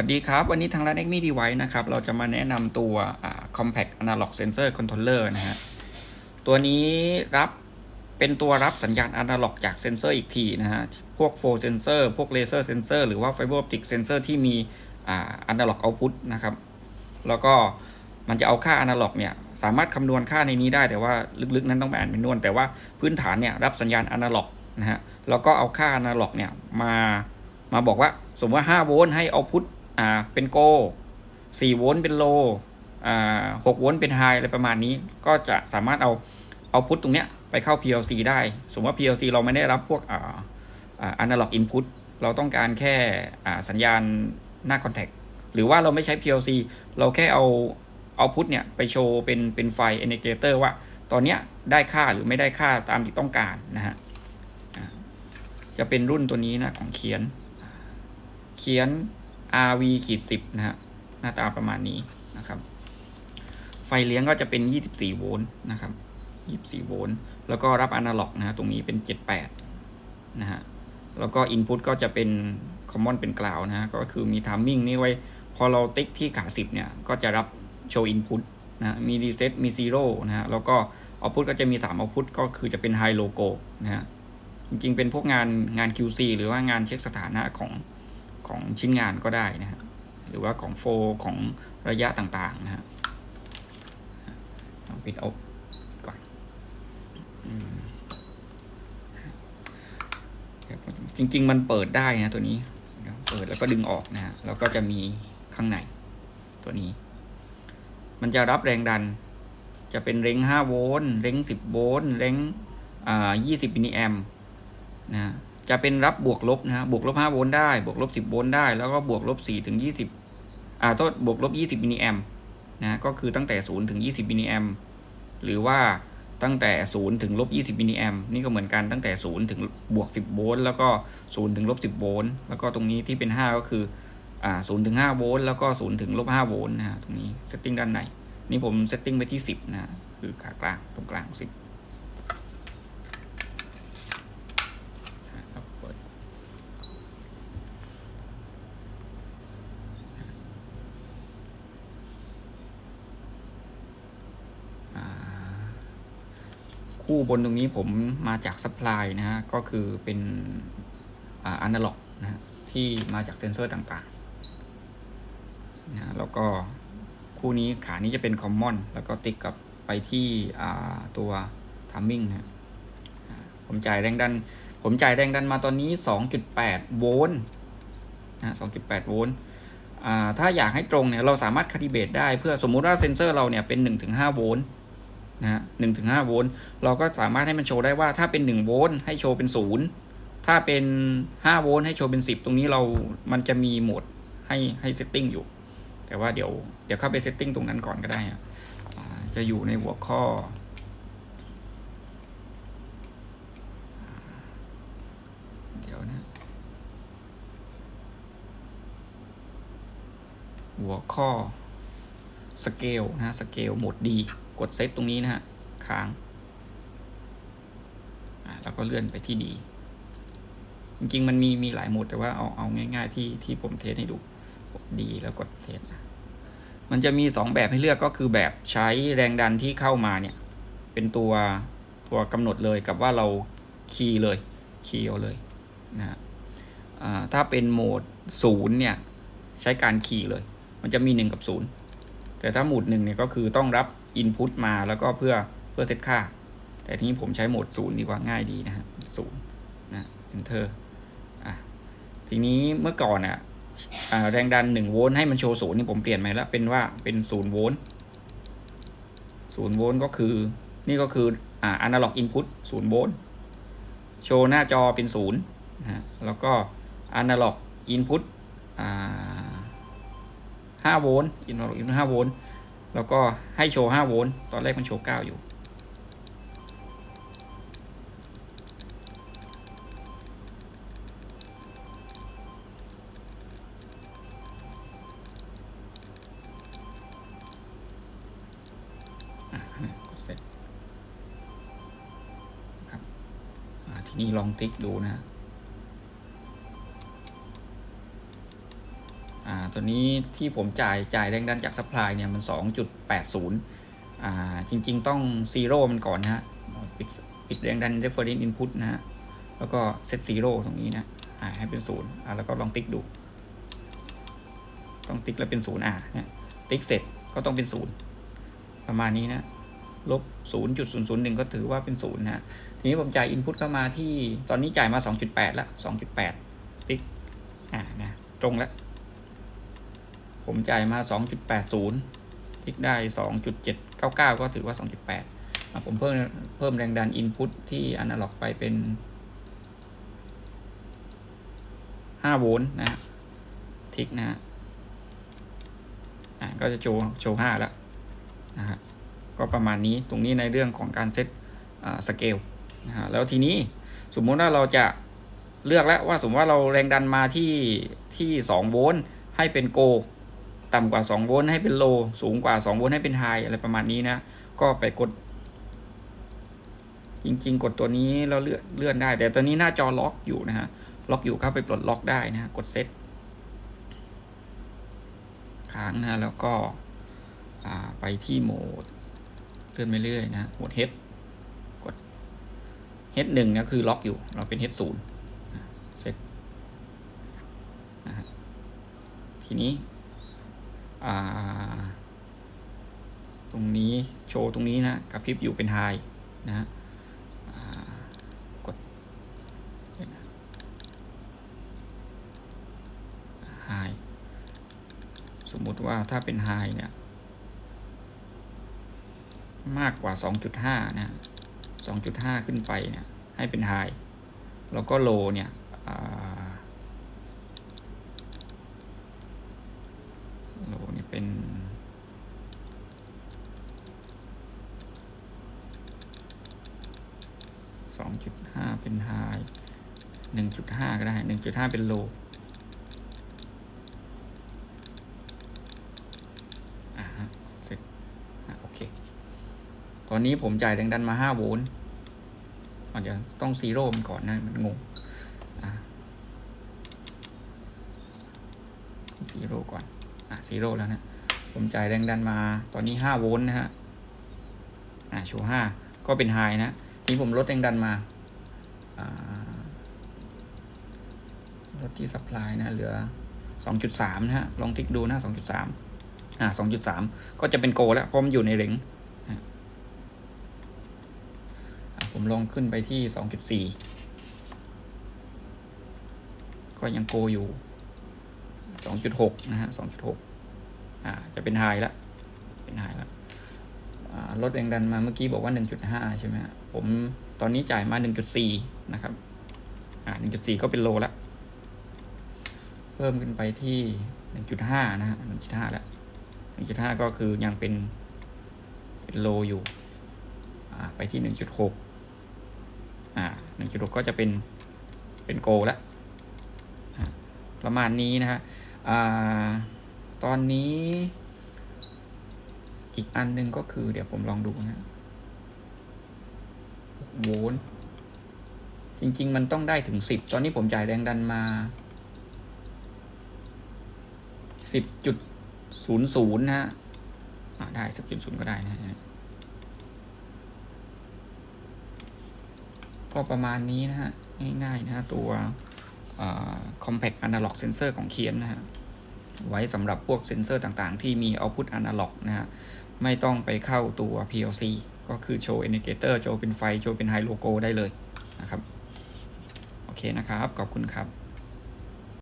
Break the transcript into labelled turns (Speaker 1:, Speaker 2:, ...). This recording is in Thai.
Speaker 1: วัสดีครับ วันนี้ทางร้าน Acme Device นะครับ เราจะมาแนะนำตัว Compact Analog Sensor Controller นะฮะ ตัวนี้รับเป็นตัวรับสัญญาณอนาล็อกจากเซนเซอร์อีกทีนะฮะ พวกโฟเซนเซอร์พวกเลเซอร์เซนเซอร์หรือว่าไฟเบอร์ออปติกเซนเซอร์ที่มีอ่าอนาล็อกเอาพุตนะครับ แล้วก็มันจะเอาค่าอนาล็อกเนี่ย สามารถคำนวณค่าในนี้ได้แต่ว่าลึกๆนั้นต้องไปอ่านเป็นนวลแต่ว่าพื้นฐานเนี่ยรับสัญญาณอนาล็อกนะฮะแล้วก็เอาค่าอนาล็อกเนี่ยมามาบอกว่าสมมติว่า5โวลต์ให้เอาพุต อ่าเป็นโก4โวลต์เป็นโลอ่า6โวลต์เป็นไฮอะไรประมาณนี้ ก็จะสามารถเอาเอาพุตตรงเนี้ยไปเข้า PLC ได้ สมมติว่า PLC เราไม่ได้รับพวกอ่าอ่า analog input เราต้องการแค่อ่าสัญญาณหน้า contact หรือว่าเราไม่ใช้ PLC เราแค่เอาเอาพุตเนี่ยไปโชว์เป็นเป็นไฟ indicator ว่าตอนเนี้ยได้ค่าหรือไม่ได้ค่าตามที่ต้องการนะฮะอ่าจะเป็นรุ่นตัวนี้นะของเขียน เขียน RV ขีด10นะฮะหน้าตาประมาณนี้นะครับ ไฟเลี้ยงก็จะเป็น 24 โวลต์นะครับ 24 โวลต์แล้วก็รับอนาล็อกนะฮะตรงนี้เป็น 78 นะฮะแล้วก็ Input ก็จะเป็น Common เป็นกล่าวนะฮะก็คือมี Timing นี่ไว้พอเราติ๊กที่ขา 10 เนี่ย ก็จะรับโชว์ Input นะมี Reset มี Zero นะฮะแล้วก็ Output ก็จะมี3 Output ก็คือจะเป็น High Logo นะฮะจริงๆ เป็นพวกงานงาน QC หรือว่างานเช็คสถานะของ ของชิ้นงานก็ได้นะฮะหรือว่าของโฟของระยะต่างๆนะฮะลองปิดเอาก่อนอจริง ๆ มันเปิดได้นะตัวนี้เปิดแล้วก็ดึงออกนะฮะแล้วก็จะมีข้างในตัวนี้ มันจะรับแรงดัน จะเป็นเร่ง5โวลต์เร่ง10โวลต์เร่งอ่า20มิลลิแอมป์นะ จะเป็นรับบวกลบนะฮะบวกลบ5โวลต์ได้ บวกลบ 10โวลต์ได้ แล้วก็บวกลบ4ถึง 20 อ่าโทษบวกลบ 20มิลลิแอมนะก็คือตั้งแต่ 0 ถึง 20มิลลิแอมหรือว่าตั้งแต่ 0 ถึงลบ 20มิลลิแอมนี่ก็เหมือนกันตั้งแต่ 0 ถึงบวก 10 โวลต์แล้วก็ 0 ถึงลบ 10 โวลต์แล้วก็ตรงนี้ที่เป็น 5 ก็คืออ่า0ถึง 5 โวลต์แล้วก็ 0 ถึงลบ 5 โวลต์นะฮะตรงนี้เซตติ้งด้านในนี่ผมเซตติ้งไปที่ 10 นะคือขากลางตรงกลาง 10ครับเปิด อ่า คู่บนตรงนี้ผมมาจากซัพพลายนะฮะ ก็คือเป็นอ่าอนาล็อกนะฮะที่มาจากเซนเซอร์ต่างๆนะแล้วก็คู่นี้ขานี้จะเป็นคอมมอนแล้วก็ติ๊กกลับไปที่ตัวทัมมิ่งนะผมจ่ายแรงดัน ผมจ่ายแรงดันมาตอนนี้ 2.8 โวลต์นะ2.8 โวลต์อ่าถ้าอยากให้ตรงเนี่ยเราสามารถคาลิเบตได้เพื่อสมมุติว่าเซนเซอร์เราเนี่ยเป็น 1-5 โวลต์ นะฮะ1-5โวลต์เราก็สามารถให้มันโชว์ได้ว่าถ้าเป็น1โวลต์ให้โชว์เป็น0ถ้าเป็น5โวลต์ให้โชว์เป็น10ตรงนี้เรามันจะมีโหมดให้ให้เซตติ้งอยู่ แต่ว่าเดี๋ยวเดี๋ยวเข้าไปเซตติ้งตรงนั้นก่อนก็ได้อะจะอยู่ในหัวข้อเดี๋ยวนะหัวข้อสเกลนะฮะสเกลหมดดี กดเซตตรงนี้นะฮะค้างแล้วก็เลื่อนไปที่ดี จริงๆ มันมีมีหลายโหมดแต่ว่าเอาเอาง่าย ๆ ที่ที่ผมเทสให้ดูกดดีแล้วกดเทสมันจะมีสองแบบให้เลือกก็คือแบบใช้แรงดันที่เข้ามาเนี่ย เป็นตัวตัวกำหนดเลยกับว่าเราคีย์เลยคีย์เอาเลยนะฮะถ้าเป็นโหมดศูนย์เนี่ยใช้การคีย์เลย มันจะมี 1 กับ 0 แต่ถ้าโหมดหนึ่งเนี่ยก็คือต้องรับ Input มาแล้วก็เพื่อเพื่อเซตค่า แต่ทีนี้ผมใช้โหมด0ดีกว่าง่ายดีนะฮะศูนย์นะ Enter อะทีนี้เมื่อก่อนอะแรงดัน1โวลต์ให้มันโชว์ศูนย์นี่ผมเปลี่ยนใหม่แล้วเป็นว่าเป็น0โวลต์0โวลต์ก็คือ นี่ก็คืออ่า analog input 0โวลต์โชว์หน้าจอเป็น0นะฮะแล้วก็ analog input อ่า5โวลต์อินโนอิน5โวลต์ แล้วก็ให้โชว์5โวลต์ตอนแรกมันโชว์9อยู่เนี่ยกดเสร็จครับทีนี้ลองติ๊กดูนะ อ่าตัวนี้ที่ผมจ่ายจ่ายแรงดันจากซัพพลายเนี่ยมัน 2.80อ่าจริง ๆ ต้องซีโร่มันก่อนนะฮะปิดปิดแรงดัน reference input นะฮะแล้วก็เซตซีโร่ตรงนี้นะอ่าให้เป็นศูนย์อ่าแล้วก็ลองติ๊กดู ต้องติ๊กแล้วเป็นศูนย์อ่านี่ยติ๊กเสร็จก็ต้องเป็นศูนย์ประมาณนี้นะลบ 0.001 ก็ถือว่าเป็นศูนย์นะฮะทีนี้ผมจ่าย input เข้ามาที่ตอนนี้จ่ายมา 2.8 ละ 2.8 ติ๊ก อ่า นะ ตรงแล้ว ผมจ่ายมา 2.80ติ๊กได้ 2.799 ก็ถือว่า 2.8อะผมเพิ่มเพิ่มแรงดัน input ที่ analog ไปเป็น 5 โวลต์นะฮะทิกนะฮะอะก็จะโชว์โชว์ 5 แล้วนะฮะก็ประมาณนี้ตรงนี้ในเรื่องของการเซตสเกลนะฮะแล้วทีนี้สมมุติว่าเราจะเลือกแล้วว่าสมมติว่าเราแรงดันมาที่ที่ 2 โวลต์ให้เป็นโก ต่ำกว่า 2 โวลต์ให้เป็นโล สูงกว่า 2 โวลต์ให้เป็นไฮอะไรประมาณนี้นะ ก็ไปกด จริง ๆ กดตัวนี้เราเลื่อนเลื่อนได้ แต่ตัวนี้หน้าจอล็อกอยู่นะฮะ ล็อกอยู่เข้าไปปลดล็อกได้นะกดเซตค้างนะแล้วก็ไปที่โหมดเลื่อนไปเรื่อยนะโหมด H กด H หนึ่งนี่ยคือล็อกอยู่ เราเป็น H ศูนย์เซตนะฮะทีนี้ ตรงนี้โชว์ตรงนี้นะกระพริบอยู่เป็นไฮนะฮะกดไฮสมมุติว่าถ้าเป็นไฮเนี่ยมากกว่า 2.5 นะ 2.5 ขึ้นไปเนี่ยให้เป็นไฮแล้วก็โลเนี่ย อ่า โลนี่ เป็นสองจุดห้าเป็นไฮหนึ่งจุดห้าก็ได้หนึ่งจุดห้าเป็นโลอ่าฮะเสร็จอะโอเค ตอนนี้ผมจ่ายแรงดันมาห้าโวลต์อะเดี๋ยวต้องซีโร่มันก่อนนะ มันงงอะซีโร่ก่อน อะซีโร่แล้วนะผมจ่ายแรงดันมาตอนนี้ห้าโวลต์นะฮะอะโชว์ห้าก็เป็นไฮนะทีนี้ผมลดแรงดันมาลดที่ซัพพลายนะเหลือสองจุดสามนะฮะ ลองติ๊กดูนะสองจุดสามอ่าสองจุดสามก็จะเป็นโกแล้วเพราะมันอยู่ในเหล็งนะผมลองขึ้นไปที่สองจุดสี่ก็ยังโกอยู่ สองจุดหกนะฮะสองจุดหกอ่าจะเป็นไฮแล้วเป็นไฮแล้วอ่าลดแรงดันมาเมื่อกี้บอกว่า 1.5 ใช่ไหมฮะผมตอนนี้จ่ายมา 1.4 นะครับ อ่า 1.4 ก็เป็นโลแล้ว เพิ่มขึ้นไปที่ 1.5 นะฮะ 1.5 แล้ว 1.5 ก็คือยังเป็น เป็นโลอยู่ อ่า ไปที่ 1.6 อ่า 1.6 ก็จะเป็น เป็นโกแล้วประมาณนี้นะฮะ ตอนนี้อีกอันหนึ่งก็คือเดี๋ยวผมลองดูนะโวลต์จริง ๆ มันต้องได้ถึงสิบตอนนี้ผมจ่ายแรงดันมาสิบจุดศูนย์ศูนย์นะฮะได้สิบจุดศูนย์ก็ได้นะฮะก็ประมาณนี้นะฮะ ง่าย ๆ นะฮะตัว compact analog sensor ของเคียนนะฮะไว้สำหรับพวกเซนเซอร์ต่างๆ ที่มี output analog นะฮะไม่ต้องไปเข้าตัว PLC ก็คือโชว์ indicator โชว์เป็นไฟ โชว์เป็นไฮโลโกได้เลยนะครับ โอเคนะครับ ขอบคุณครับ